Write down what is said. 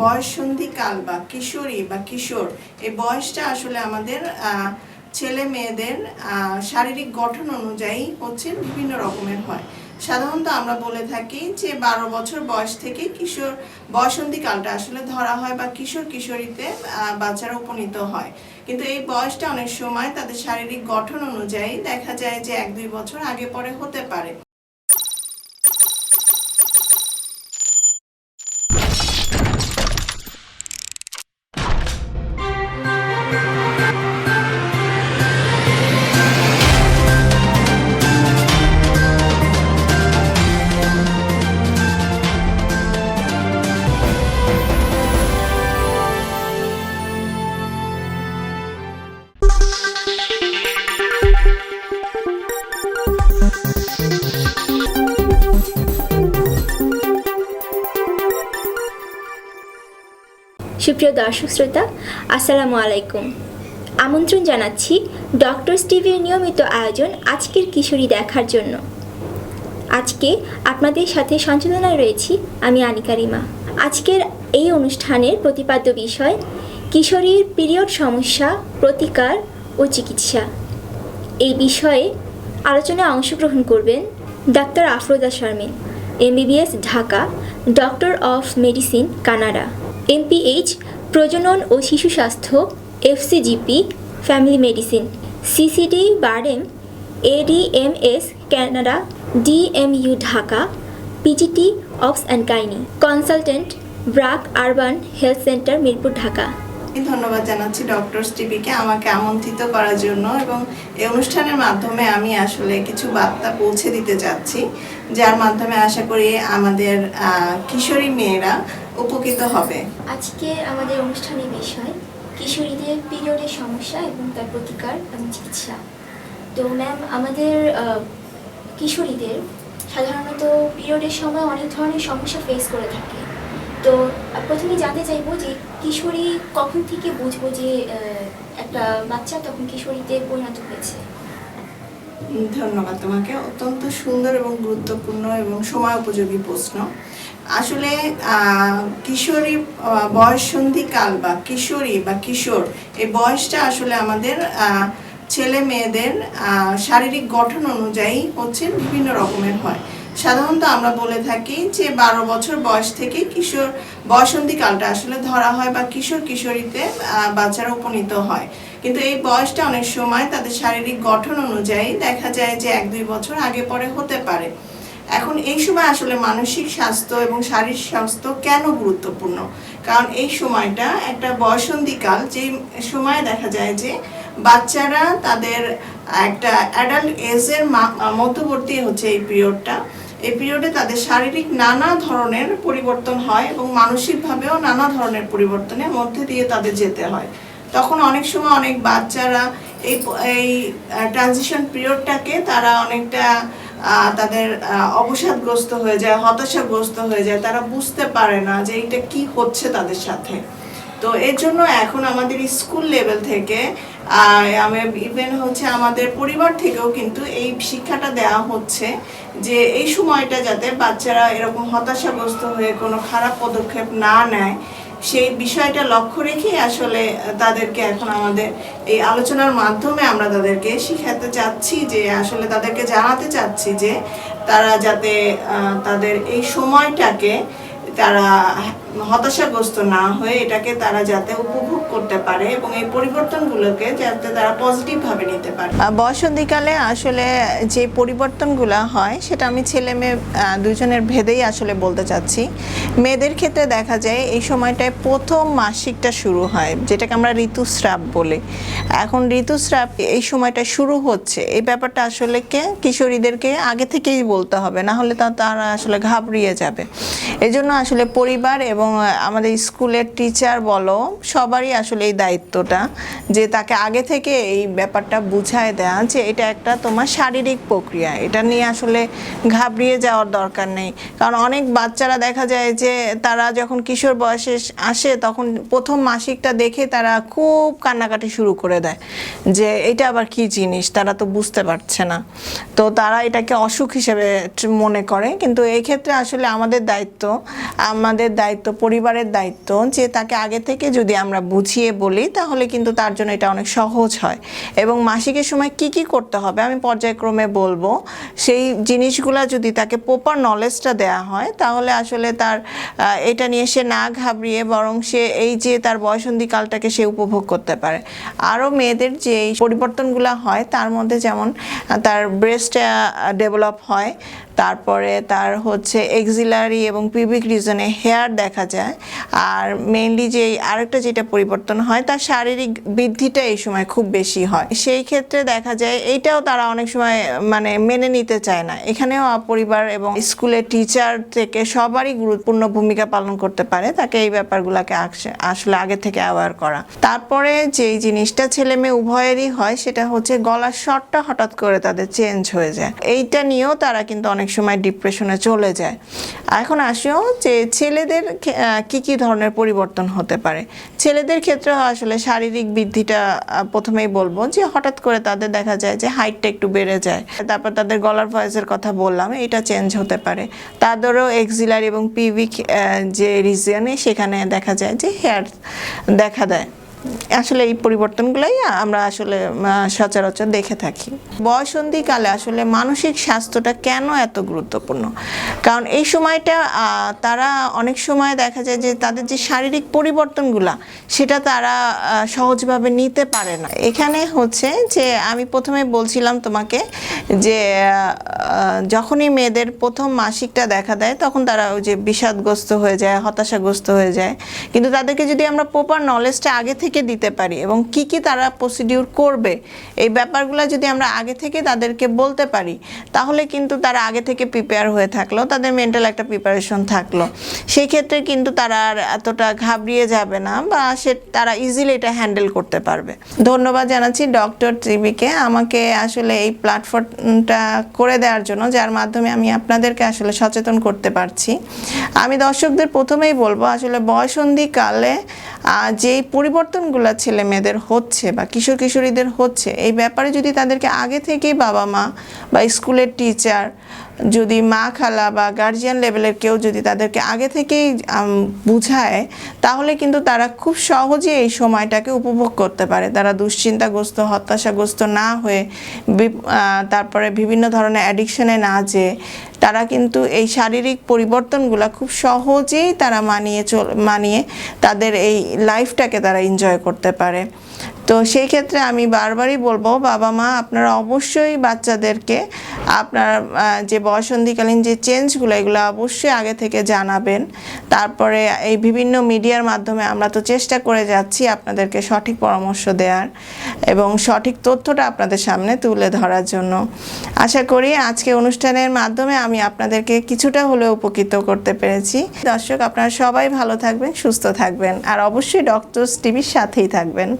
বয়ঃসন্ধিকাল বা কিশোরী বা কিশোর, এই বয়সটা আসলে আমাদের ছেলে মেয়েদের শারীরিক গঠন অনুযায়ী হচ্ছে বিভিন্ন রকমের হয়। সাধারণত আমরা বলে থাকি যে বারো বছর বয়স থেকে কিশোর বয়সন্ধিকালটা আসলে ধরা হয় বা কিশোর কিশোরীতে বাচ্চারা উপনীত হয়। কিন্তু এই বয়সটা অনেক সময় তাদের শারীরিক গঠন অনুযায়ী দেখা যায় যে এক দুই বছর আগে পরে হতে পারে। সুপ্রিয় দর্শক শ্রোতা, আসসালামু আলাইকুম। আমন্ত্রণ জানাচ্ছি ডক্টর টিভির নিয়মিত আয়োজন আজকের কিশোরী দেখার জন্য। আজকে আপনাদের সাথে সঞ্চালনায় রয়েছি আমি আনিকা রিমা। আজকের এই অনুষ্ঠানের প্রতিপাদ্য বিষয়, কিশোরীর পিরিয়ড সমস্যা, প্রতিকার ও চিকিৎসা। এই বিষয়ে আলোচনায় অংশগ্রহণ করবেন doctor Afroza Sharmin MBBS, Dhaka doctor of medicine Canada. MPH, প্রজনন ও শিশু স্বাস্থ্য, FCGP, family medicine, CCD BIRDEM ADMS Canada DMU Dhaka, PGT obs and gynae consultant, BRAC urban health centre, Mirpur, Dhaka. ধন্যবাদ জানাচ্ছি ডক্টর টিভিকে আমাকে আমন্ত্রিত করার জন্য এবং এই অনুষ্ঠানের মাধ্যমে আমি আসলে কিছু বার্তা পৌঁছে দিতে চাচ্ছি, যার মাধ্যমে আশা করি আমাদের কিশোরী মেয়েরা উপকৃত হবে। আজকে আমাদের অনুষ্ঠানের বিষয়, কিশোরীদের পিরিয়ডের সমস্যা এবং তার প্রতিকার এবং চিকিৎসা। তো ম্যাম আমাদের কিশোরীদের সাধারণত পিরিয়ডের সময় অনেক ধরনের সমস্যা ফেস করে থাকে। তো প্রথমে জানতে চাইব যে কিশোরী কখন থেকে বুঝব যে একটা বাচ্চা তখন কিশোরীতে পরিণত হয়েছে? ধন্যবাদ তোমাকে। অত্যন্ত সুন্দর এবং গুরুত্বপূর্ণ এবং সময় উপযোগী প্রশ্ন। আসলে কিশোরী বয়ঃসন্ধিকাল বা কিশোরী বা কিশোর, এই বয়সটা আসলে আমাদের ছেলে মেয়েদের শারীরিক গঠন অনুযায়ী হচ্ছে বিভিন্ন রকমের হয়। সাধারণত আমরা বলে থাকি যে বারো বছর বয়স থেকে কিশোর বয়সন্ধিকালটা আসলে ধরা হয় বা কিশোর কিশোরীতে বাচ্চারা উপনীত হয়। কিন্তু এই বয়সটা অনেক সময় তাদের শারীরিক গঠন অনুযায়ী দেখা যায় যে এক, দুই বছর আগে পরে হতে পারে। এখন এই সময় আসলে মানসিক স্বাস্থ্য এবং শারীরিক স্বাস্থ্য কেন গুরুত্বপূর্ণ? কারণ এই সময়টা একটা বয়সন্ধিকাল যে সময় দেখা যায় যে বাচ্চারা তাদের একটা অ্যাডাল্ট এজের মধ্যবর্তী হচ্ছে এই পিরিয়ডটা এই পিরিয়ডে তাদের শারীরিক নানা ধরনের পরিবর্তন হয় এবং মানসিকভাবেও নানা ধরনের পরিবর্তনের মধ্যে দিয়ে তাদের যেতে হয়। তখন অনেক সময় অনেক বাচ্চারা এই এই ট্রানজিশন পিরিয়ডটাকে তারা অনেকটা তাদের অবসাদগ্রস্ত হয়ে যায়, হতাশাগ্রস্ত হয়ে যায়। তারা বুঝতে পারে না যে এটা কি হচ্ছে তাদের সাথে। তো এর জন্য এখন আমাদের স্কুল লেভেল থেকে ইভেন হচ্ছে আমাদের পরিবার থেকেও কিন্তু এই শিক্ষাটা দেওয়া হচ্ছে যে এই সময়টা যাতে বাচ্চারা এরকম হতাশাগ্রস্ত হয়ে কোনো খারাপ পদক্ষেপ না নেয়, সেই বিষয়টা লক্ষ্য রেখেই আসলে তাদেরকে এখন আমাদের এই আলোচনার মাধ্যমে আমরা তাদেরকে শিখাতে চাচ্ছি যে, আসলে তাদেরকে জানাতে চাচ্ছি যে তারা যাতে তাদের এই সময়টাকে তারা হতাশাগ্রস্ত না হয়ে এটাকে তারা যাতে উপভোগ করতে পারে এবং এই পরিবর্তনগুলোকে যাতে তারা পজিটিভ ভাবে নিতে পারে। বসন্তীকালে আসলে যে পরিবর্তনগুলো হয়, সেটা আমি ছেলে মেয়ে দুজনের ভেদেই আসলে বলতে চাচ্ছি। মেয়েদের ক্ষেত্রে দেখা যায় এই সময়টায় প্রথম মাসিকটা শুরু হয়, যেটাকে আমরা ঋতুস্রাব বলি। এখন ঋতুস্রাব এই সময়টা শুরু হচ্ছে। এই ব্যাপারটা আসলে কে? কিশোরীদেরকে আগে থেকেই বলতে হবে, না হলে তারা আসলে ঘাবড়িয়ে যাবে। এজন্য আসলে পরিবার এবং আমাদের স্কুলের টিচার বলো, সবারই আসলে এই দায়িত্বটা যে তাকে আগে থেকে এই ব্যাপারটা বুঝায় দেওয়া যে এটা একটা তোমার শারীরিক প্রক্রিয়া। এটা নিয়ে আসলে ঘাবড়িয়ে যাওয়ার দরকার নেই। কারণ অনেক বাচ্চারা দেখা যায় যে তারা যখন কিশোর বয়সে আসে, তখন প্রথম মাসিকটা দেখে তারা খুব কান্নাকাটি শুরু করে দেয় যে এটা আবার কি জিনিস? তারা তো বুঝতে পারছে না। তো তারা এটাকে অসুখ হিসেবে মনে করে। কিন্তু এই ক্ষেত্রে আসলে আমাদের দায়িত্ব আমাদের দায়িত্ব পরিবারের দায়িত্ব যে তাকে আগে থেকে যদি আমরা বুঝিয়ে বলি, তাহলে কিন্তু তার জন্য এটা অনেক সহজ হয়। এবং মাসিকের সময় কি কি করতে হবে আমি পর্যায়ক্রমে বলব। সেই জিনিসগুলা যদি তাকে প্রপার নলেজটা দেওয়া হয়, তাহলে আসলে তার এটা নিয়ে সে না ঘাবড়িয়ে বরং সে এই যে তার বয়সন্ধি কালটাকে সে উপভোগ করতে পারে। আরও মেয়েদের যে পরিবর্তনগুলো হয়, তার মধ্যে যেমন তার ব্রেস্ট ডেভেলপ হয় তারপরে তার হচ্ছে এক্সিলারি এবং পিবিক রিজনে হেয়ার দেখা যায়। আর মেইনলি যে আরেকটা যেটা পরিবর্তন হয়, তার শারীরিক বৃদ্ধিটা এই সময় খুব বেশি হয়। সেই ক্ষেত্রে দেখা যায়, এইটাও তারা অনেক সময় মানে মেনে নিতে চায় না। এখানেও পরিবার এবং স্কুলের টিচার থেকে সবারই গুরুত্বপূর্ণ ভূমিকা পালন করতে পারে, তাকে এই ব্যাপারগুলোকে আস- আসলে আগে থেকে অ্যাওয়ার করা। তারপরে যেই জিনিসটা ছেলে মেয়ে উভয়েরই হয়, সেটা হচ্ছে গলার শটটা হঠাৎ করে তাদের চেঞ্জ হয়ে যায়। এইটা নিয়েও তারা কিন্তু অনেক সময় ডিপ্রেশনে চলে যায়। এখন আসেও যে ছেলেদের কি কি ধরনের পরিবর্তন হতে পারে? ছেলেদের ক্ষেত্রে আসলে শারীরিক বৃদ্ধিটা প্রথমেই বলব যে হঠাৎ করে তাদের দেখা যায় যে হাইটটা একটু বেড়ে যায়। তারপর তাদের গলার ভয়েসের কথা বললাম, এটা চেঞ্জ হতে পারে। তাদেরও এক্সিলারি এবং পিভিক যে রিজিয়নে সেখানে দেখা যায় যে হেয়ার দেখা দেয়। আসলে এই পরিবর্তনগুলোই আমরা আসলে সচরাচর দেখে থাকি। বয়সন্ধিকালে আসলে মানসিক স্বাস্থ্যটা কেন এত গুরুত্বপূর্ণ? কারণ এই সময়টা তারা অনেক সময় দেখা যায় যে তাদের যে শারীরিক পরিবর্তনগুলা, সেটা তারা সহজভাবে নিতে পারে না। এখানে হচ্ছে যে আমি প্রথমে বলছিলাম তোমাকে যে যখনই মেয়েদের প্রথম মাসিকটা দেখা দেয়, তখন তারা ওই যে বিষাদগ্রস্ত হয়ে যায়, হতাশাগ্রস্ত হয়ে যায়। কিন্তু তাদেরকে যদি আমরা প্রপার নলেজটা আগে থেকে দিতে পারি এবং কি কি তারা প্রসিডিউর করবে, এই ব্যাপারগুলো যদি আমরা আগে থেকে তাদেরকে বলতে পারি, তাহলে কিন্তু তারা আগে থেকে প্রিপেয়ার হয়ে থাকল। তাদের মেন্টাল একটা প্রিপারেশন থাকল। সেই ক্ষেত্রে কিন্তু তারা আর এতটা ঘাবড়িয়ে যাবে না বা সে তারা ইজিলি এটা হ্যান্ডেল করতে পারবে। ধন্যবাদ জানাচ্ছি ডক্টর টিভিকে আমাকে আসলে এই প্ল্যাটফর্মটা করে দেওয়ার জন্য, যার মাধ্যমে আমি আপনাদেরকে আসলে সচেতন করতে পারছি। আমি দর্শকদের প্রথমেই বলব, আসলে বয়সন্ধিকালে যেই পরিবর্তনগুলো ছেলে মেয়েদের হচ্ছে বা কিশোর কিশোরীদের হচ্ছে, এই ব্যাপারে যদি তাদেরকে আগে থেকেই বাবা মা বা স্কুলের টিচার যদি মা খালা বা গার্জিয়ান লেভেলের কেউ যদি তাদেরকে আগে থেকেই বুঝায়, তাহলে কিন্তু তারা খুব সহজে এই সময়টাকে উপভোগ করতে পারে। তারা দুশ্চিন্তাগ্রস্ত, হতাশাগ্রস্ত না হয়ে তারপরে বিভিন্ন ধরনের অ্যাডিকশনে না যেয়ে তারা কিন্তু এই শারীরিক পরিবর্তনগুলো খুব সহজেই তারা মানিয়ে চল, মানিয়ে তাদের এই লাইফটাকে তারা এনজয় করতে পারে। তো সেই ক্ষেত্রে আমি বারবারই বলব, বাবা মা, আপনারা অবশ্যই বাচ্চাদেরকে আপনার যে বয়সন্ধিকালীন যে চেঞ্জগুলো, এগুলো অবশ্যই আগে থেকে জানাবেন। তারপরে এই বিভিন্ন মিডিয়ার মাধ্যমে আমরা তো চেষ্টা করে যাচ্ছি আপনাদেরকে সঠিক পরামর্শ দেওয়ার এবং সঠিক তথ্যটা আপনাদের সামনে তুলে ধরার জন্য। আশা করি আজকে অনুষ্ঠানের মাধ্যমে আমি আপনাদেরকে কিছুটা হলেও উপকৃত করতে পেরেছি। দর্শক, আপনারা সবাই ভালো থাকবেন, সুস্থ থাকবেন, আর অবশ্যই ডক্টরস টিভির সাথেই থাকবেন।